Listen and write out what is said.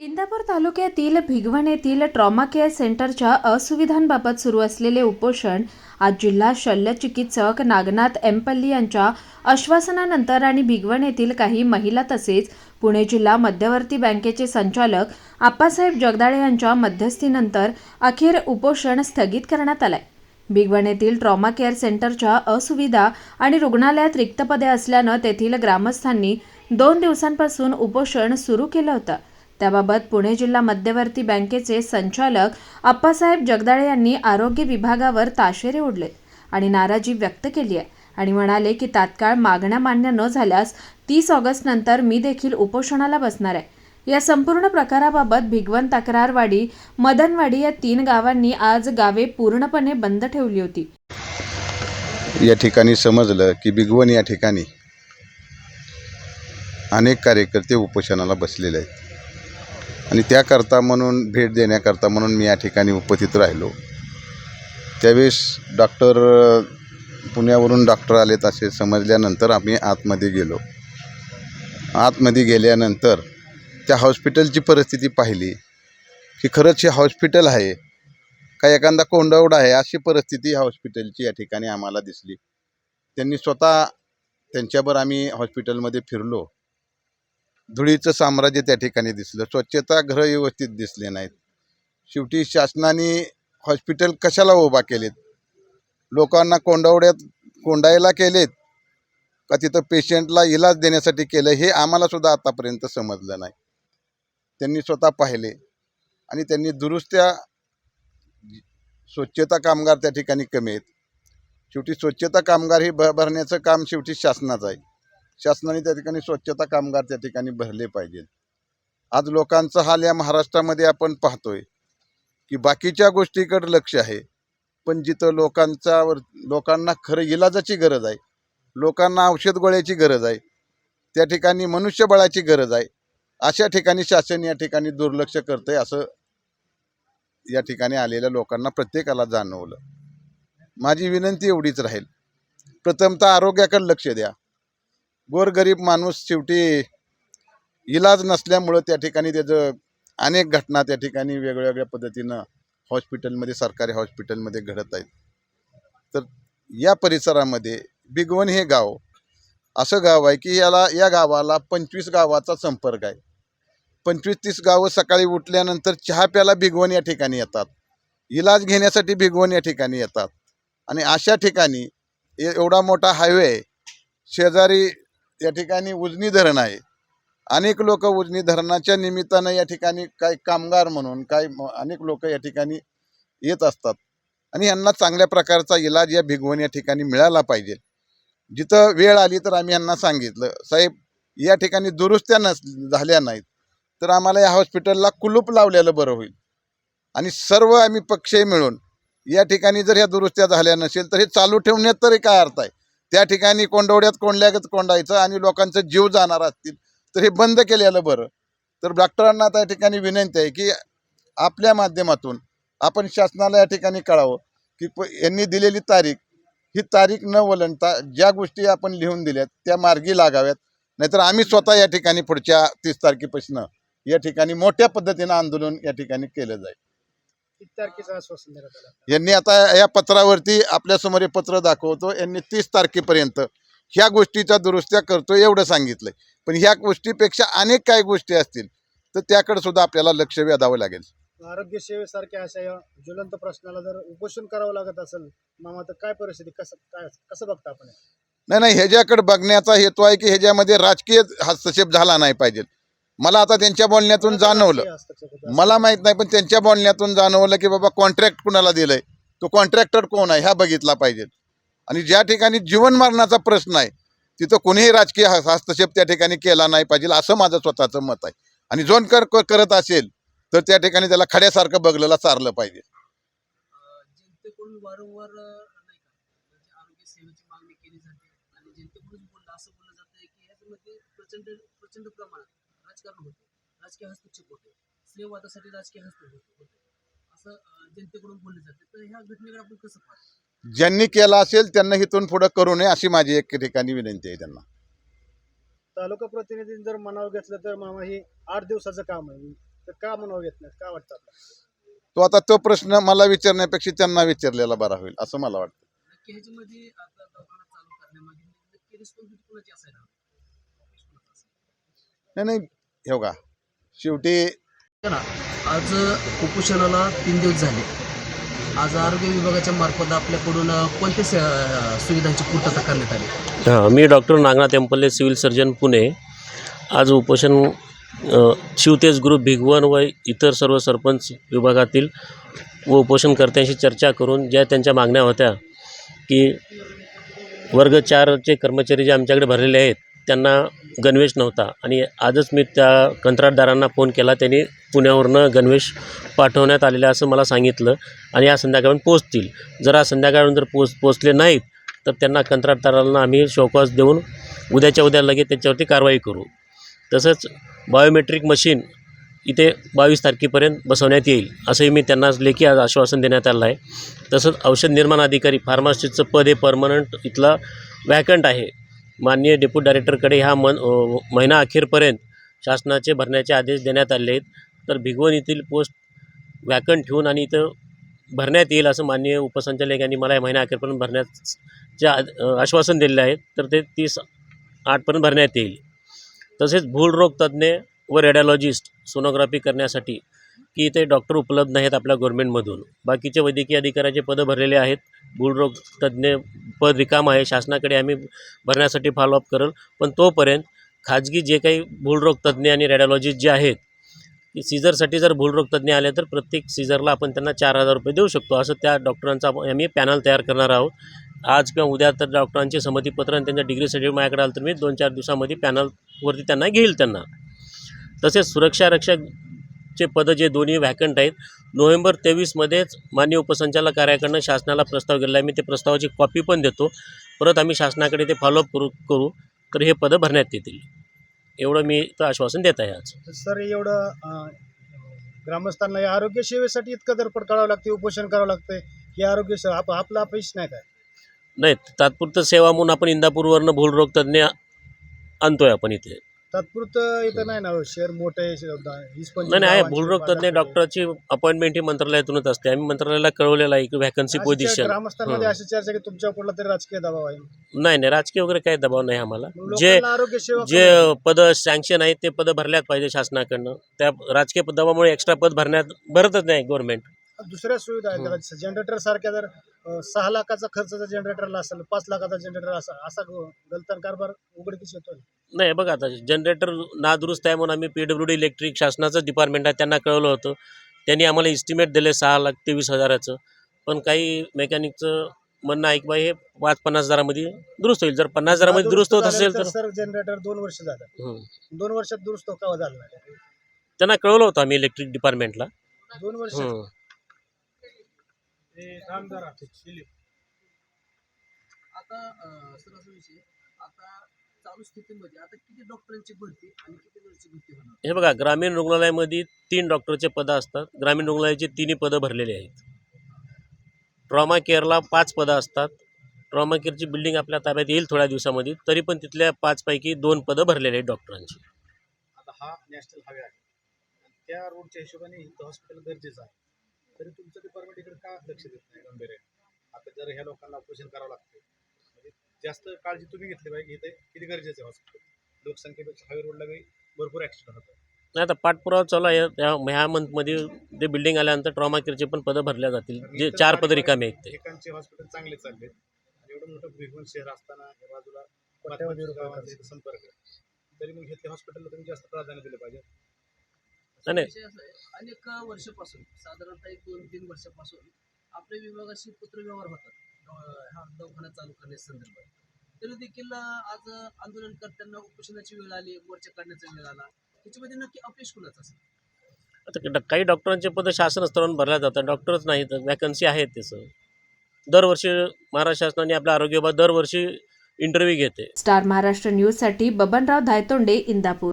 इंदापूर तालुक्यातील भिगवण येथील trauma care सेंटरच्या असुविधांबाबत सुरू असलेले उपोषण आज जिल्हा शल्य चिकित्सक नागनाथ एमपल्ली यांच्या आश्वासनानंतर आणि भिगवण येथील काही महिला तसेच पुणे जिल्हा मध्यवर्ती बँकेचे संचालक आप्पासाहेब जगदाळे यांच्या मध्यस्थीनंतर अखेर उपोषण स्थगित करण्यात आलंय. भिगवण येथील ट्रॉमा केअर सेंटरच्या असुविधा आणि रुग्णालयात रिक्त पदे असल्यानं तेथील ग्रामस्थांनी दोन दिवसांपासून उपोषण सुरू केलं होतं. त्याबाबत पुणे जिल्हा मध्यवर्ती बँकेचे संचालक अप्पासाहेब जगदाळे यांनी आरोग्य विभागावर ताशेरे ओढले आणि नाराजी व्यक्त केली आहे आणि म्हणाले की तात्काळ मागण्या मान्य न झाल्यास तीस ऑगस्ट नंतर मी देखील उपोषणाला बसणार आहे. या संपूर्ण प्रकाराबाबत भिगवण तक्रारवाडी मदनवाडी या तीन गावांनी आज गावे पूर्णपणे बंद ठेवली होती. या ठिकाणी समजलं की भिगवण या ठिकाणी अनेक कार्यकर्ते उपोषणाला बसलेले आहेत. आणि त्याकरता म्हणून भेट देण्याकरता म्हणून मी या ठिकाणी उपस्थित राहिलो. त्यावेळेस डॉक्टर पुण्यावरून डॉक्टर आलेत असे समजल्यानंतर आम्ही आतमध्ये गेलो. आतमध्ये गेल्यानंतर त्या हॉस्पिटलची परिस्थिती पाहिली की खरंच हे हॉस्पिटल आहे का एखादा कोंडावडा आहे अशी परिस्थिती ह्या हॉस्पिटलची या ठिकाणी आम्हाला दिसली. त्यांनी स्वतः त्यांच्यावर आम्ही हॉस्पिटलमध्ये फिरलो. धुळीचं साम्राज्य त्या ठिकाणी दिसलं. स्वच्छता घरं व्यवस्थित दिसले नाहीत. शेवटी शासनाने हॉस्पिटल कशाला उभा केलेत? लोकांना कोंडवड्यात कोंडायला केलेत? का तिथं पेशंटला इलाज देण्यासाठी केलं? हे आम्हाला सुद्धा आतापर्यंत समजलं नाही. त्यांनी स्वतः पाहिले. आणि त्यांनी दुरुस्त्या स्वच्छता कामगार त्या ठिकाणी कमी आहेत. शेवटी स्वच्छता कामगार हे भ भरण्याचं काम शेवटी शासनाचं आहे. शासनाने त्या ठिकाणी स्वच्छता कामगार त्या ठिकाणी भरले पाहिजेत. आज लोकांचा हाल या महाराष्ट्रामध्ये आपण पाहतोय की बाकीच्या गोष्टीकडे लक्ष आहे पण जिथं लोकांचा वर लोकांना खरं इलाजाची गरज आहे लोकांना औषध गोळ्याची गरज आहे त्या ठिकाणी मनुष्यबळाची गरज आहे अशा ठिकाणी शासन या ठिकाणी दुर्लक्ष करतंय असं या ठिकाणी आलेल्या लोकांना प्रत्येकाला जाणवलं. माझी विनंती एवढीच राहील. प्रथमतः आरोग्याकडे लक्ष द्या. गोरगरीब माणूस शेवटी इलाज नसल्यामुळं त्या ठिकाणी त्याचं अनेक घटना त्या ठिकाणी वेगवेगळ्या पद्धतीनं हॉस्पिटलमध्ये सरकारी हॉस्पिटलमध्ये घडत आहेत. तर या परिसरामध्ये बिगवन हे गाव असं गाव आहे की याला या गावाला पंचवीस गावाचा संपर्क आहे. पंचवीस तीस गावं सकाळी उठल्यानंतर चहा प्याला भिगवण या ठिकाणी येतात. इलाज घेण्यासाठी भिगवण या ठिकाणी येतात. आणि अशा ठिकाणी एवढा मोठा हायवे आहे. शेजारी या ठिकाणी उजनी धरण आहे. अनेक लोक उजनी धरणाच्या निमित्तानं या ठिकाणी काही कामगार म्हणून काही म- अनेक लोक या ठिकाणी येत असतात. आणि यांना चांगल्या प्रकारचा इलाज या भिगवण या ठिकाणी मिळाला पाहिजे. जिथं वेळ आली तर आम्ही यांना सांगितलं साहेब या ठिकाणी दुरुस्त्या नस झाल्या नाहीत तर आम्हाला या हॉस्पिटलला कुलूप लावलेलं बरं होईल. आणि सर्व आम्ही पक्षही मिळून या ठिकाणी जर ह्या दुरुस्त्या झाल्या नसेल तर हे चालू ठेवण्यात तरी काय अर्थ आहे? त्या ठिकाणी कोंडवड्यात कोंडल्यागत कोंडायचं आणि लोकांचं जीव जाणार असतील तर हे बंद केलेलं बरं. तर डॉक्टरांना त्या ठिकाणी विनंती आहे की आपल्या माध्यमातून आपण शासनाला या ठिकाणी कळावं की प यांनी दिलेली तारीख ही तारीख न वलंडता ज्या गोष्टी आपण लिहून दिल्यात त्या मार्गी लागाव्यात. नाहीतर आम्ही स्वतः या ठिकाणी पुढच्या तीस तारखेपासून या ठिकाणी मोठ्या पद्धतीनं आंदोलन या ठिकाणी केलं जाईल. यांनी आता या पत्रावरती आपल्यासमोर हे पत्र दाखवतो. यांनी तीस तारखेपर्यंत ह्या गोष्टीच्या दुरुस्त्या करतो एवढं सांगितलंय. पण ह्या गोष्टीपेक्षा अनेक काही गोष्टी असतील तर त्याकडे सुद्धा आपल्याला लक्ष वेधावं लागेल. आरोग्य सेवेसारख्या अशा या ज्वलंत प्रश्नाला जर उपोषण करावं लागत असेल मामा तर काय परिस्थिती? कसं काय कसं बघता आपण? नाही नाही ह्याच्याकडे बघण्याचा हेतू आहे की ह्याच्यामध्ये राजकीय हस्तक्षेप झाला नाही पाहिजे. मला आता त्यांच्या बोलण्यातून जाणवलं. मला माहीत नाही पण त्यांच्या बोलण्यातून जाणवलं की बाबा कॉन्ट्रॅक्ट कुणाला दिलंय? तो कॉन्ट्रॅक्टर कोण आहे? ह्या बघितला पाहिजे. आणि ज्या ठिकाणी जीवन मरणाचा प्रश्न आहे तिथं कोणीही राजकीय हस- हस्तक्षेप त्या ठिकाणी केला नाही पाहिजे असं माझं स्वतःचं मत आहे. आणि जोन कर करत असेल तर त्या ठिकाणी त्याला खड्यासारखं बघलेला चारलं पाहिजे. म्हणजे प्रचंड प्रमाणात राजकारण होते. राजकीय हस्तक्षेप होते. स्त्रीवादासाठी राजकीय हस्तक्षेप होते. असं जनतेकडून बोललं जाते. तर ह्या घटनेकडे आपण कसं पाहतो? ज्यांनी केला असेल त्यांना इथून पुढं करू नये अशी माझी एक ठिकाणी विनंती आहे त्यांना. तालुका प्रतिनिधींनी जर मनावर घेतलं तर मामा हे आठ दिवसाचं काम आहे. तर का म्हणून येत नाही का वाटतं आपल्याला? तो आता तो प्रश्न मला विचारण्यापेक्षा त्यांना विचारलेला बरा होईल असं मला वाटतं? नाही नाही. हो का शेवटी आज कुपोषणाला तीन दिवस झाले. आज आरोग्य विभागाच्या मार्फत आपल्याकडून कोणत्या से- सुविधांची पूर्तता करण्यात आली? हां मी doctor Nagnath Empalle civil surgeon Pune. आज उपोषण शिवतेज ग्रुप भिगवण व इतर सर्व सरपंच विभागातील व उपोषणकर्त्यांशी चर्चा करून ज्या त्यांच्या मागण्या होत्या की वर्ग चारचे कर्मचारी जे आमच्याकडे भरलेले आहेत त्यांना गणवेश नव्हता. आणि आजच मी त्या कंत्राटदारांना फोन केला. त्यांनी पुण्यावरनं गणवेश पाठवण्यात आलेले असं मला सांगितलं आणि आज संध्याकाळून पोचतील जर आज संध्याकाळून जर पोच पोचले नाहीत तर त्यांना कंत्राटदारांना आम्ही शोकॉस देऊन उद्याच्या उद्या लगेच त्याच्यावरती कारवाई करू. तसंच बायोमेट्रिक मशीन इथे बावीस तारखेपर्यंत बसवण्यात येईल असंही मी त्यांना लेखी आज आश्वासन देण्यात आलं आहे. तसंच औषध निर्माण अधिकारी फार्मासिस्टचं पद हे परमनंट इथला वॅकंट आहे. माननीय डेप्युटी डायरेक्टरकडे ह्या मन महिना अखेरपर्यंत शासनाचे भरण्याचे आदेश देण्यात आले आहेत. तर भिगवण येथील पोस्ट वॅकंट ठेवून आणि इथं भरण्यात येईल असं माननीय उपसंचालक यांनी मला या महिना अखेरपर्यंत भरण्याचे आश्वासन दिलेलं आहे. तर ते तीस आठपर्यंत भरण्यात येईल. तसेच भूलरोग तज्ज्ञ व रेडिओलॉजिस्ट सोनोग्राफी करण्यासाठी की इथे डॉक्टर उपलब्ध नाहीत आपल्या गव्हर्मेंटमधून बाकीचे वैद्यकीय अधिकाऱ्याचे पदं भरलेले आहेत. भूलरोग तज्ज्ञ पद रिकाम आहे. शासनाकडे आम्ही भरण्यासाठी फॉलोअप करेल. पण तोपर्यंत खाजगी जे काही भूलरोग तज्ज्ञ आणि रेडिओलॉजिस्ट जे आहेत की सीझरसाठी जर भूलरोग तज्ज्ञ आले तर प्रत्येक सीझरला आपण त्यांना चार हजार रुपये देऊ शकतो. असं त्या डॉक्टरांचा आम्ही पॅनल तयार करणार आहोत. आज किंवा उद्या तर डॉक्टरांचे संमतीपत्र आणि त्यांच्या डिग्री सर्टिफिकेट माझ्याकडे आलं तर मी दोन चार दिवसामध्ये पॅनलवरती त्यांना घेईल त्यांना. तसेच सुरक्षा रक्षक रक्षकचे पदं जे दोन्ही व्हॅकंट आहेत नोव्हेंबर तेवीसमध्येच मान्य उपसंचालक कार्याकडनं शासनाला प्रस्ताव गेलेला आहे. मी ते प्रस्तावाची कॉपी पण देतो. परत आम्ही शासनाकडे ते फॉलोअप करू करू. तर हे पदं भरण्यात येतील. एवढं मी इथं आश्वासन देत आहे आज. तर सर एवढं ग्रामस्थांना या आरोग्य सेवेसाठी इतकं धडपड करावं लागते उपोषण करावं लागतंय हे आरोग्य सेवा आप आपला अपयश नाही काय? नाही तात्पुरतं सेवा म्हणून आपण इंदापूरवरनं भूलरोग तज्ज्ञ आणतोय आपण इथे. तात्पुरतं इथं नाही ना शहर मोठे वीस पंचवीस नाही नाही आहे. गावांचे भूलरोग तज्ज्ञ डॉक्टरची अपॉइंटमेंट ही मंत्रालयातूनच असते. आम्ही मंत्रालयाला कळवलेलं आहे की व्हॅकन्सी अशी पोझिशन ग्रामस्थांमध्ये. अशी चर्चा की तुमच्या कुठला तरी राजकीय दबाव आहे. नाही नाही राजकीय वगैरे काही दबाव नाही आम्हाला. मग जे लोकांना आरोग्य सेवा जे पदं सँक्शन आहेत ते पदं भरल्यात पाहिजे शासनाकडनं. त्या राजकीय दबावामुळे एक्स्ट्रा पद भरण्यात भरतच नाही गव्हर्नमेंट दुसऱ्या सुविधा आहेत. त्याला जनरेटर सारख्या जर अं, सहा लाखाचा खर्च जर जनरेटरला असेल पाच लाखाचा जनरेटर असा असा गलतान कारभार उघडकीस येतो नाही बघा आता जनरेटर नादुरुस्त आहे म्हणून आम्ही पी डब्ल्यू डी इलेक्ट्रिक शासनाचं डिपार्टमेंट आहे त्यांना कळवलं होतं. त्यांनी आम्हाला इस्टिमेट दिले सहा लाख तेवीस हजाराचं. पण काही मेकॅनिकचं म्हणणं आहे की बा हे पाच पन्नास हजारामध्ये दुरुस्त होईल. जर पन्नास हजारामध्ये दुरुस्त होत असेल तर सर जनरेटर दोन वर्ष झालं. हं. दोन वर्षात दुरुस्त का झालं? नाही त्यांना कळवलं होतं आम्ही इलेक्ट्रिक डिपार्टमेंटला दोन वर्ष. हं. आता सर असा विषय आता चालू स्थितीमध्ये आता किती डॉक्टरांची भरती आणि किती नर्सची भरती होणार? हे बघा ग्रामीण रुग्णालयामध्ये तीन डॉक्टरचे पदं असतात. ग्रामीण रुग्णालयाची तिन्ही पदं भरलेली आहेत. ट्रॉमा केअरला पाच पदं असतात. ट्रॉमा केअरची बिल्डिंग आपल्या ताब्यात येईल थोड्या दिवसामध्ये तरी पण तिथल्या पाचपैकी दोन पदं भरलेली आहेत डॉक्टरांची. आता हा नॅशनल हायवे आहे. आणि त्या रोडच्या हिशोबाने इथं हॉस्पिटल गरजेचं आहे. तरी तुमचं डिपार्टमेंट इकडे का लक्ष देत नाही गंभीर आहे? आता जर ह्या लोकांना ऑपरेशन करावं लागतं जास्त काळजी तुम्ही घेतली पाहिजे. इथे किती गरजेचं आहे हॉस्पिटल लोकसंख्येपेक्षा हायवे रोडला काही भरपूर ॲक्सिडेंट होतात. नाही आता पाठपुरावा चालू आहे. त्या ह्या मंथमध्ये ते बिल्डिंग आल्यानंतर ट्रॉमा केअरचे पण पदं भरल्या जातील. जे चार पदं रिकामे आहेत ते. एकांचे हॉस्पिटल चांगले चालले आणि एवढं मोठं भिगवण शहर असताना या बाजूला कोट्यावधी गावांचा संपर्क तरी मग घेतल्या हॉस्पिटलला तुम्ही जास्त प्राधान्य दिलं पाहिजे. नाही, नाही. विषय असा आहे अनेक वर्षापासून साधारणतः एक दोन तीन वर्षापासून आपल्या विभागाशी पत्रव्यवहार होतात. हा दवाखाना चालू करण्याच्या संदर्भात. तरी देखील आज आंदोलनकर्त्यांना उपोषणाची वेळ आली मोर्चा काढण्याचा वेळ आला. त्याच्यामध्ये नक्की अपयश कुणाचं असेल? आता क- काही डॉक्टरांचे पदं शासन स्तरावरून भरल्या जातात डॉक्टरच नाहीत वॅकन्सी आहेत त्याचं. दरवर्षी महाराष्ट्र शासनाने आपल्या आरोग्य विभाग दरवर्षी इंटरव्ह्यू घेते. स्टार महाराष्ट्र न्यूजसाठी बबनराव धायतोंडे इंदापूर.